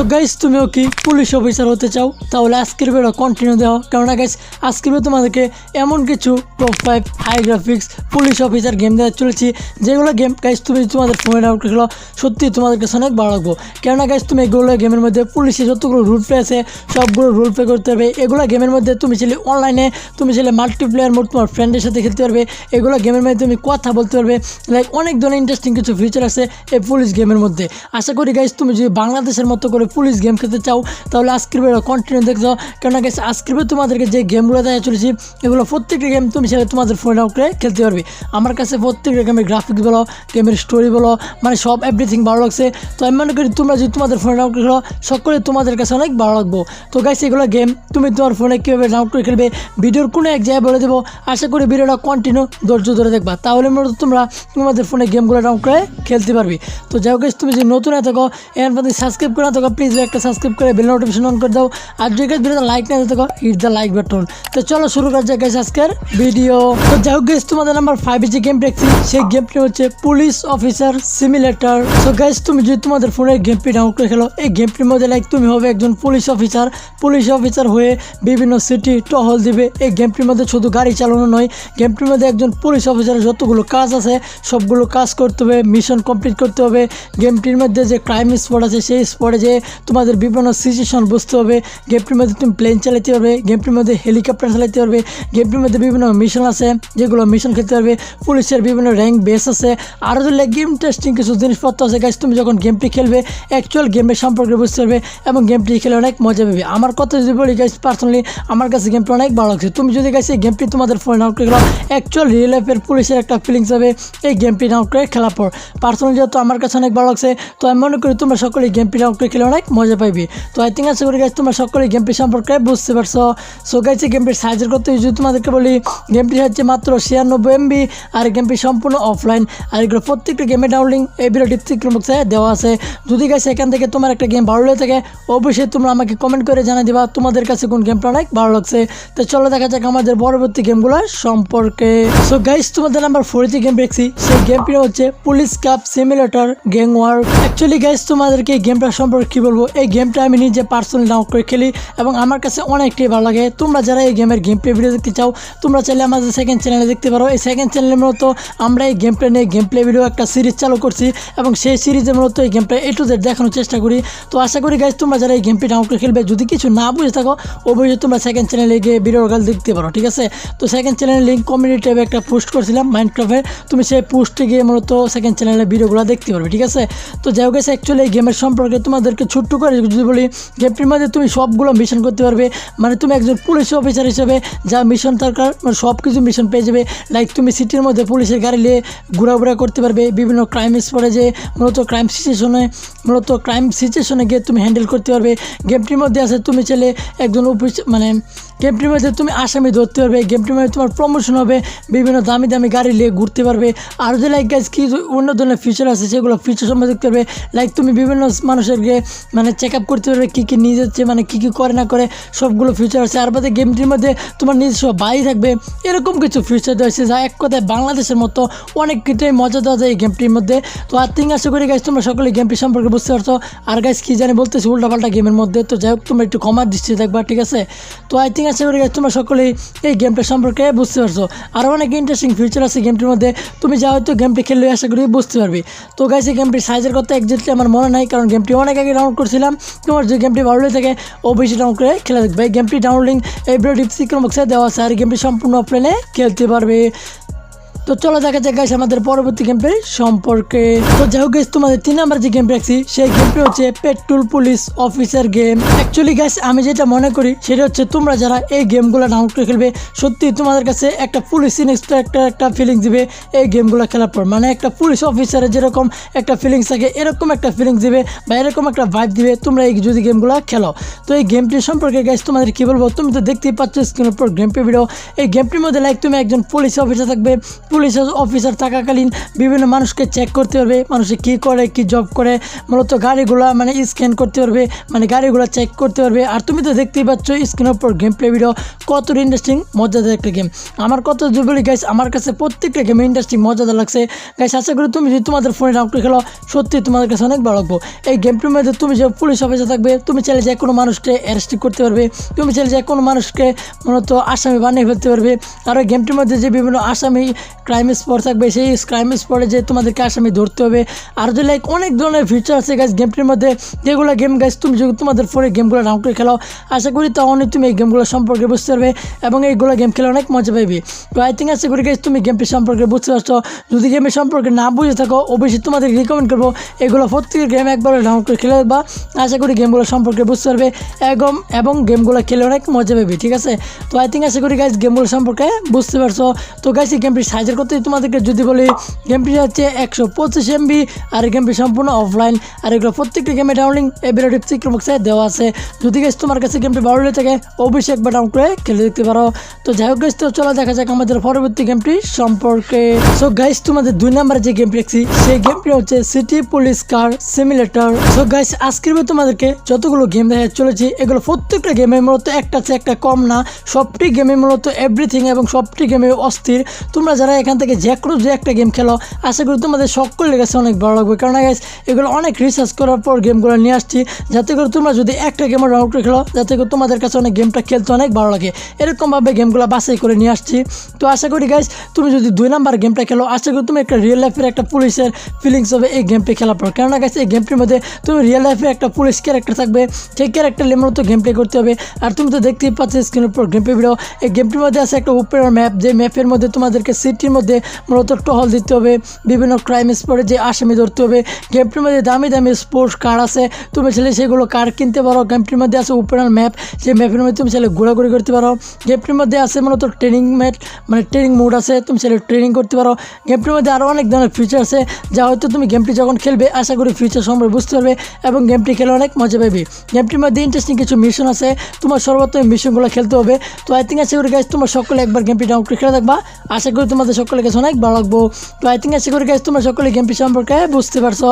So guys তুমিও কি police officer হতে চাও? তাহলে আজকের ভিডিও কন্টিনিউ দেওয়া। কেননা গাইস আজকের ভিডিও তোমাদেরকে এমন কিছু top five high graphics police officer game দেওয়া চলেছি। যেগুলো গেম গাইস তুমি তোমাদের ফোনে ডাউট খেলো, সত্যি তোমাদের কাছে অনেক ভালো লাগবো। কেননা গাইস তুমি এগুলো গেমের মধ্যে পুলিশের যতগুলো রুল প্লে আছে, সবগুলো রুল প্লে করতে পারবে। এগুলো গেমের মধ্যে তুমি ছেলে অনলাইনে তুমি ছেলে মাল্টিপ্লেয়ার মোড তোমার ফ্রেন্ডের সাথে খেলতে পারবে। এগুলো গেমের মধ্যে তুমি কথা বলতে পারবে। লাইক অনেক ধরনের ইন্টারেস্টিং কিছু ফিচার আছে এই পুলিশ গেমের মধ্যে। আশা করি গাইস তুমি যদি বাংলাদেশের মতো করে পুলিশ গেম খেলতে চাও, তাহলে আজকের ভিডিও কন্টিনিউ চাও কেননা গাইস আজকের তোমাদেরকে যে গেমগুলো দেখা চলেছি, এগুলো প্রত্যেকটা গেম তুমি সেটা তোমাদের ফোনে করে খেলতে পারবে। আমার কাছে প্রত্যেকটা গেমের গ্রাফিক্স বলো গেমের স্টোরি বলো মানে সব এভরিথিং ভালো লাগছে। তো আমি মনে করি তোমরা যদি তোমাদের ফোনে ডাউন করে খেলো, সকলে তোমাদের কাছে অনেক ভালো লাগবো। তো গাইস এগুলো গেম তুমি তোমার ফোনে কীভাবে ডাউন করে খেলবে, ভিডিওর কোনো এক জায়গায় বলে দেবো। আশা করি ভিডিওটা কন্টিনিউ ধৈর্য ধরে দেখবা। তাহলে মূলত তোমরা তোমাদের ফোনে গেমগুলো ডাউন করে খেলতে পারবে। তো যাই হোক তুমি যদি নতুন থাকো এর সাবস্ক্রাইব করে থাকো প্লিজ একটা সাবস্ক্রাইব করে বেল নোটিফিকেশন অন করে দাও। আর যদি গাইস ভিডিওটা লাইক না দিতে হিট দ্য লাইক বাটন তো চলো শুরু করা যাক গাইস আজকের ভিডিও তো যাই হোক guys, তোমাদের নাম্বার ফাইভে যে গেম দেখছি সেই গেমটি হচ্ছে পুলিশ অফিসার সিমিলেটার তো গাইস তুমি যদি তোমাদের ফোনের গেমটি ডাউনলোড করে খেলো এই গেমটির মধ্যে লাইক তুমি হবে একজন পুলিশ অফিসার পুলিশ অফিসার হয়ে বিভিন্ন সিটি টহল দিবে। এই গেমটির মধ্যে শুধু গাড়ি চালানো নয় গেমটির মধ্যে একজন পুলিশ অফিসারের যতগুলো কাজ আছে সবগুলো কাজ করতে হবে মিশন কমপ্লিট করতে হবে। গেমটির মধ্যে যে ক্রাইম স্পট আছে সেই স্পটে যে তোমাদের বিভিন্ন সিচুয়েশন বুঝতে হবে গেমটির মধ্যে তুমি প্লেন চালাতে পারবে গেমটির মধ্যে হেলিকপ্টার চালাতে পারবে গেমটির মধ্যে বিভিন্ন মিশন আছে, যেগুলো মিশন খেলতে পারবে, পুলিশের বিভিন্ন র্যাঙ্ক বেস আছে আরও যদি গেম ইন্টারেস্টিং কিছু জিনিসপত্র আছে গাছ তুমি যখন গেমটি খেলবে অ্যাকচুয়াল গেমের সম্পর্কে বুঝতে পারবে, এবং গেমটি খেলে অনেক মজা পাবে। আমার কথা যদি বলি গাইস পার্সোনালি আমার কাছে গেমটি অনেক ভালো লাগছে। তুমি যদি এই গেমটি তোমাদের ফোনে ডাউনলোড করে গেলো অ্যাকচুয়াল রিয়েল লাইফের পুলিশের একটা ফিলিংস হবে, এই গেমটি ডাউনলোড করে খেলার পর। পার্সোনালি যেহেতু আমার কাছে অনেক ভালো লাগছে, তো আমি মনে করি তোমরা সকলে গেমটি ডাউনলোড করে খেলে অনেক মজা পাইবে। তো আই থিঙ্ক আশা করি গাইস তোমরা সকলে গেমটি সম্পর্কে বুঝতে পারছ। সো গাইছে গেমটির সাইজের কথা যদি তোমাদেরকে বলি গেমটি হচ্ছে মাত্র ছিয়ানব্বই এমবি আর গেমটি সম্পূর্ণ অফলাইন আর এগুলো প্রত্যেকটা গেমের ডাউনলিং এই ভিডিও ডিসক্রিপশন বক্সে দেওয়া আছে। যদি গাইছে এখান থেকে তোমার একটা গেম ভালো লেগে থাকে, অবশ্যই তোমরা আমাকে কমেন্ট করে জানিয়ে দিবা, তোমাদের কাছে কোন গেমটা অনেক ভালো লাগছে। তো চলো দেখা যাক আমাদের পরবর্তী গেমগুলো সম্পর্কে। সো গাইস তোমাদের নাম্বার ফোরটি গেম দেখছি, সেই গেমটি হচ্ছে police cup simulator game work actually guys তোমাদেরকে গেমটা সম্পর্কে কি বলব, এই গেমটা আমি নিজে পার্সোনালি ডাউনলোড করে খেলি এবং আমার কাছে অনেকটাই ভালো লাগে। তোমরা যারা এই গেমের গেম প্লে ভিডিও দেখতে চাও, তোমরা চাইলে আমাদের সেকেন্ড চ্যানেলে দেখতে পারো। এই সেকেন্ড চ্যানেলের মূলত আমরা এই গেম প্লে নিয়ে গেম প্লে ভিডিও একটা সিরিজ চালু করছি এবং সেই সিরিজের মূলত এই game play A to Z দেখানোর চেষ্টা করি। তো আশা করি গাইজ তোমরা যারা এই গেমটি ডাউনলোড করে খেলবে, যদি কিছু না বুঝে থাকো, অবশ্যই তোমরা সেকেন্ড চ্যানেলে গিয়ে ভিডিও গাল দেখতে পারো, ঠিক আছে? তো সেকেন্ড চ্যানেলের লিঙ্ক কমিউনিটি ট্যাবে একটা পোস্ট করছিলাম মাইন্ড ক্রাফের তুমি সেই পোস্টে গিয়ে মূলত সেকেন্ড চ্যানেলের ভিডিওগুলো দেখতে পারবে, ঠিক আছে? তো যাই হোক অ্যাকচুয়ালি এই গেমের সম্পর্কে তোমাদেরকে ছোট্ট করে যদি বলি ক্যাপ্টেন মধ্যে তুমি সবগুলো মিশন করতে পারবে। মানে তুমি একজন পুলিশ অফিসার হিসেবে যা মিশন দরকার সব কিছু মিশন পেয়ে যাবে। লাইক তুমি সিটির মধ্যে পুলিশের গাড়ি নিয়ে ঘোরাঘোরা করতে পারবে, বিভিন্ন ক্রাইম স্পটে যে মূলত ক্রাইম সিচুয়েশনে মূলত ক্রাইম সিচুয়েশনে গিয়ে তুমি হ্যান্ডেল করতে পারবে। গেমটির মধ্যে আছে, তুমি ছেলে একজন অফিস মানে গেমটির মধ্যে তুমি আসামি ধরতে পারবে গেমটির মধ্যে তোমার প্রমোশন হবে, বিভিন্ন দামি দামি গাড়ি নিয়ে ঘুরতে পারবে। আর যে লাইক গাছ কি অন্য ধরনের ফিচার আছে, সেগুলো ফিচার সম্বন্ধে দেখতে পারবে। লাইক তুমি বিভিন্ন মানুষেরকে মানে চেক আপ করতে পারবে, কী কী নিয়ে যাচ্ছে মানে কী কী করে না করে, সবগুলো ফিচার আছে। আর বাদে গেমটির মধ্যে তোমার নিজস্ব বাড়ি থাকবে, এরকম কিছু ফিচার রয়েছে যা এক কথায় বাংলাদেশের মতো অনেক কিছুই মজা দেওয়া যায় এই গেমটির মধ্যে। তো আর তিন আশা করি গাছ তোমরা সকলে গেমটি সম্পর্কে বুঝতে পারছ। আর গাছ কী জানি বলতেছি উল্টাপাল্টা গেমের মধ্যে। তো যাই হোক, তোমরা একটু কমার দৃষ্টি দেখবা, ঠিক আছে? তো আই থিঙ্ক আশা করি তোমরা সকলেই এই গেমটা সম্পর্কে বুঝতে পারছ। আরও অনেক ইন্টারেস্টিং ফিউচার আছে গেমটির মধ্যে। তুমি যা হয়তো গেমটি খেললে আশা করি বুঝতে পারবে। তো গাইছে এই গেমটির সাইজের কথা একজাক্টলি আমার মনে নাই, কারণ গেমটি অনেক আগে ডাউনলোড করছিলাম। তোমার যে গেমটি ভালো লেগে থাকে, অবশ্যই ডাউনলোড করে খেলা দেখবে। এই গেমটি ডাউনলোডিং এই ভিডিও ডিসক্রিপশন বক্সে দেওয়া আছে, আর গেমটি সম্পূর্ণ অফলাইনে খেলতে পারবে। তো চলো দেখা যাক গাইস আমাদের পরবর্তী গেম প্লে সম্পর্কে। তো যাই হোক guys, তোমাদের তিন নাম্বার যে গেম রাখছি সেই গেমটি হচ্ছে petrol police officer game actually guys আমি যেটা মনে করি সেটা হচ্ছে তোমরা যারা এই গেমগুলো ডাউনলোড করে খেলবে সত্যি তোমাদের কাছে একটা পুলিশ ইনস্পেক্টর একটা ফিলিংস দিবে এই গেমগুলো খেলার পর। মানে একটা পুলিশ অফিসারের যেরকম একটা ফিলিংস থাকে এরকম একটা ফিলিংস দিবে বা এরকম একটা ভাইব দিবে তোমরা এই যদি গেমগুলো খেলো। তো এই গেমটি সম্পর্কে গাইস তোমাদের কি বলব? তুমি তো দেখতেই পাচ্ছ স্ক্রিনের উপর গেমটি ভিডিও এই গেমটির মধ্যে লাইক তুমি একজন পুলিশ অফিসার থাকবে পুলিশ অফিসার থাকাকালীন বিভিন্ন মানুষকে চেক করতে পারবে, মানুষে কী করে, কি জব করে, মূলত গাড়িগুলো মানে স্ক্যান করতে পারবে মানে গাড়িগুলো চেক করতে পারবে। আর তুমি তো দেখতেই পাচ্ছ স্ক্রিনের উপর গেম প্লে ভিডিও কত ইন্টারেস্টিং মজাদার একটা গেম আমার কত বলি গাইস আমার কাছে প্রত্যেকটা গেম ইন্টারেস্টিং মজাদার লাগছে। গাইস আশা করি তুমি যদি তোমাদের ফোনে করে খেলো, সত্যি তোমাদের কাছে অনেক ভালো লাগবো। এই গেমটির মধ্যে তুমি যে পুলিশ অফিসার থাকবে, তুমি চাইলে যে কোনো মানুষকে অ্যারেস্ট করতে পারবে, তুমি চাইলে যে কোনো মানুষকে মূলত আসামি বানিয়ে ফেলতে পারবে। আর ওই গেমটির মধ্যে যে বিভিন্ন আসামি ক্রাইম স্পট থাকবে, সেই ক্রাইম স্পটে যে তোমাদেরকে আসামি ধরতে হবে। আর যে লাইক অনেক ধরনের ফিচার আছে গাছ গেমটির মধ্যে, যেগুলো গেম গাছ তুমি যদি তোমাদের ফোনে গেমগুলো ডাউন করে খেলাও, আশা করি তখনই তুমি এই গেমগুলো সম্পর্কে বুঝতে পারবে এবং এইগুলো গেম খেলে অনেক মজা পাইবে। তো আই থিঙ্ক আশা করি গাছ তুমি গেমটি সম্পর্কে বুঝতে পারছ। যদি গেমের সম্পর্কে না বুঝে থাকো, অবশ্যই তোমাদের রিকমেন্ড করব এগুলো প্রত্যেকের গেম একবার ডাউন করে খেলে দেখবা। আশা করি গেমগুলো সম্পর্কে বুঝতে পারবে এবং এবং গেমগুলো খেলে অনেক মজা পাবে ঠিক আছে? তো আই থিঙ্ক আশা করি গাইজ গেমগুলো সম্পর্কে বুঝতে পারছ। তো গাইজ এই গেমটির সাইজের কথা তোমাদেরকে যদি বলি গেমটি হচ্ছে একশো পঁচিশ এমবি আর এই গেমটি সম্পূর্ণ অফলাইন আর এগুলো প্রত্যেকটি গেমে ডাউনলিং এই চিত্রমুখে দেওয়া আছে। যদি গাইজ তোমার কাছে গেমটি ভালো লেগে থাকে, অবশ্যই একবার ডাউন করে খেলে দেখতে পারো। তো যাই হোক গাইজ তো চলো দেখা যাক আমাদের পরবর্তী গেমটি সম্পর্কে। সো গাইজ তোমাদের দুই নম্বরে যে গেমটি দেখছি, সেই গেমটি হচ্ছে city police car simulator so guys আজকের ভিডিও তোমাদেরকে যতগুলো গেম দেখা চলেছি। এগুলো প্রত্যেকটা গেমে মূলত একটা চেয়ে একটা কম না। সবটি গেমে মূলত এভরিথিং এবং সবটি গেমে অস্থির। তোমরা যারা এখান থেকে যে কোনো যে একটা গেম খেলো। আশা করি তোমাদের সকলের কাছে অনেক ভালো লাগবে। কারণ গাইজ এগুলো অনেক রিসার্চ করার পর গেমগুলো নিয়ে আসছি। যাতে করে তোমরা যদি একটা গেমে ডাউনলোড করে খেলো, যাতে করে তোমাদের কাছে অনেক গেমটা খেলতে অনেক ভালো লাগে। এরকমভাবে গেমগুলো বাছাই করে নিয়ে আসছি। তো আশা করি গাইজ তুমি যদি দুই নাম্বার গেমটা খেলো, আশা করি তুমি একটা রিয়েল লাইফের একটা পুলিশের ফিলিংস হবে এই গেমটি খেলার পর। কেননা গাইজ এই গেমটির মধ্যে তুমি রিয়েল লাইফে একটা পুলিশ ক্যারেক্টার থাকবে, সেই ক্যারেক্টার মূলত গেম প্লে করতে হবে। আর তুমি তো দেখতেই পাচ্ছ স্ক্রিনের উপর গেম প্লে ভিডিও এই গেমটির মধ্যে আছে একটা উপরের ম্যাপ যে ম্যাপের মধ্যে তোমাদেরকে সিটির মধ্যে মূলত টহল দিতে হবে, বিভিন্ন ক্রাইম স্পটে যে আসামি ধরতে হবে গেমটির মধ্যে দামি দামি স্পোর্টস কার আছে, তুমি চাইলে সেগুলো কার কিনতে পারো গেমটির মধ্যে আছে উপরের ম্যাপ সেই ম্যাপের মধ্যে তুমি চাইলে ঘোরাঘুরি করতে পারো গেমটির মধ্যে আছে মূলত ট্রেনিং ম্যাট মানে ট্রেনিং মোড আছে, তুমি চাইলে ট্রেনিং করতে পারো গেমটির মধ্যে আরও অনেক ধরনের ফিচার আছে, যা হয়তো তুমি গেমটি যখন খেলবে, আশা করি ফিচার সম্পর্কে বুঝতে পারবে এবং গেমটি খেলে অনেক মজা পাবে। গেমটির মধ্যে ইন্টারেস্টিং কিছু মিশন আছে, তোমার সর্বোত্তম মিশনগুলো খেলতে হবে, তো আই থিঙ্ক আশা করি গাইজ তোমার সকলে একবার গেমটি ডাউনলোড করে খেলে থাকবা, আশা করি তোমাদের সকলের কাছে অনেক ভালো লাগবো। তো আই থিঙ্ক আশা করি গাইজ তোমরা সকলে গেমটি সম্পর্কে বুঝতে পারছ।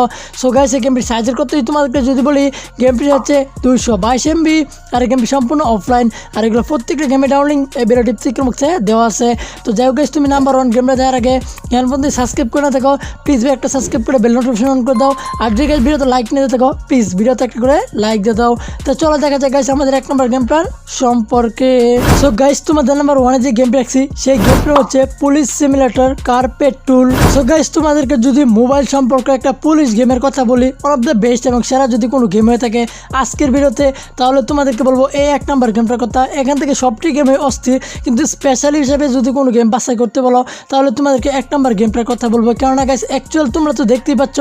সো গাইজ এই গেমটির সাইজের কথাই তোমাদেরকে যদি বলি গেমটি হচ্ছে দুইশো বাইশ এমবি আর এই গেমটি সম্পূর্ণ অফলাইন আর এগুলো প্রত্যেকটা গেমে ডাউনলিং এই ভিডিওটি চিত্র মুখে দেওয়া আছে। তো যাই হোক guys, তুমি নাম্বার ওয়ান গেমটা দেওয়ার আগে জ্ঞান বন্ধু সাবস্ক্রাইব করে না থাকো প্লিজ ভাই একটা সাবস্ক্রাইব করে বেল নোটিফিকেশন অন করে দাও। আর যদি গাইজ ভিডিওতে লাইক নিতে থাকো প্লিজ ভিডিওতে একটা করে লাইক দিয়ে দাও। তো চলো দেখা যাক গাইস আমাদের এক নম্বর গেম প্ল্যান সম্পর্কে। সো গাইস তোমাদের নাম্বার ওয়ানে যে গেম রাখছি সেই গেমটা হচ্ছে police simulator carpet tool so guys তোমাদেরকে যদি মোবাইল সম্পর্কে একটা পুলিশ গেমের কথা বলি ওয়ান অফ দ্য বেস্ট এবং সেরা যদি কোনো গেম হয়ে থাকে আজকের ভিডিওতে, তাহলে তোমাদেরকে বলব এই এক নাম্বার গেমটার কথা। এখান থেকে সবটি গেমে অস্থির, কিন্তু স্পেশালি হিসেবে যদি কোনো গেম বাছাই করতে বলো, তাহলে তোমাদেরকে এক নাম্বার গেমটার কথা বলব। কেননা গাইস অ্যাকচুয়াল তোমরা তো দেখতেই পাচ্ছ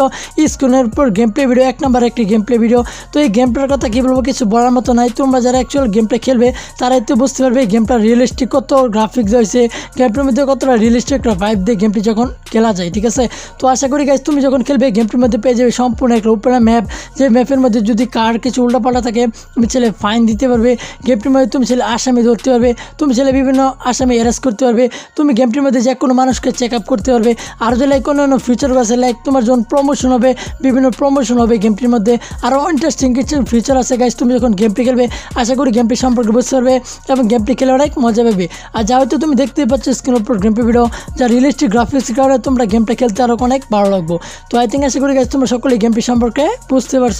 স্ক্রিনের উপর গেম প্লে ভিডিও এক নাম্বার একটি গেম প্লে ভিডিও তো এই গেমটার কথা কী বলব, কিছু বলার মতো নাই। তোমরা যারা অ্যাকচুয়াল গেম গেমটা খেলবে, তারাই তো বুঝতে পারবে গেমটা রিয়েলিস্টিক কত গ্রাফিক্স হয়েছে গেমটার মধ্যে কতটা রিয়েলিস্টিক একটা ভাইব দিয়ে গেমটি যখন খেলা যায়, ঠিক আছে? তো আশা করি গাইজ তুমি যখন খেলবে গেমটির মধ্যে পেয়ে যাবে সম্পূর্ণ একটা উপরে ম্যাপ যে ম্যাপের মধ্যে যদি কার কিছু উল্টাপাল্টা থাকে, তুমি ছেলে ফাইন দিতে পারবে। গেমটির মধ্যে তুমি ছেলে আসামি ধরতে পারবে। তুমি ছেলে বিভিন্ন আসামি অ্যারেস্ট করতে পারবে। তুমি গেমটির মধ্যে যে কোনো মানুষকে চেক আপ করতে পারবে। আর যে লাইক অন্য ফিচার আছে লাইক তোমার যখন প্রমোশন হবে, বিভিন্ন প্রমোশন হবে গেমটির মধ্যে। আরও ইন্টারেস্টিং কিছু ফিচার আছে গাইজ তুমি যখন গেমটি খেলবে, আশা করি গেমটি সম্পর্কে বুঝতে পারবে এবং গেমটি খেলে অনেক মজা পাবে। আর যা হয়তো তুমি দেখতেই পাচ্ছ স্ক্রিনের উপর গেমটি ভিডিও যা রিয়েলিস্টিক গ্রাফিক্স কারণে তোমরা গেমটা খেলতে আরও অনেক ভালো লাগবো। তো আই থিঙ্ক আশা করি গাইজ তোমরা সকলে গেমটি সম্পর্কে বুঝতে পারছ।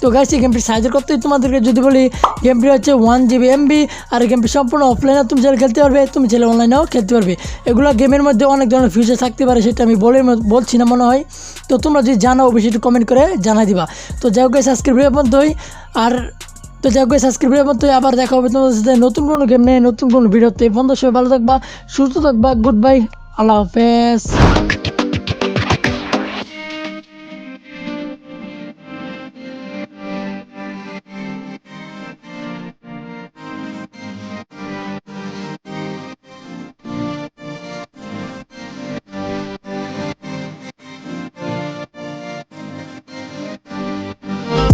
তো গাইজ এই গেমটি সাইজের করতেই তোমাদেরকে যদি বলি গেমটি হচ্ছে ওয়ান জিবি এমবি আর গেমটি সম্পূর্ণ অফলাইনে তুমি চাইলে খেলতে পারবে, তুমি চাইলে অনলাইনেও খেলতে পারবে। এগুলো গেমের মধ্যে অনেক ধরনের ফিচার থাকতে পারে, সেটা আমি বলে বলছি না মনে হয়। তো তোমরা যদি জানো, অবশ্যই একটু কমেন্ট করে জানাই দিবা। তো যাই হোক আজকের মধ্যেই আর তো যাই হোক সাবস্ক্রাইবের মধ্যে আবার দেখা হবে তোমাদের সাথে নতুন কোনো গেম নেই নতুন কোনো ভিডিওতে। বন্ধু সবাই ভালো থাকবা, সুস্থ থাকবা গুড বাই আল্লাহ হাফেজ।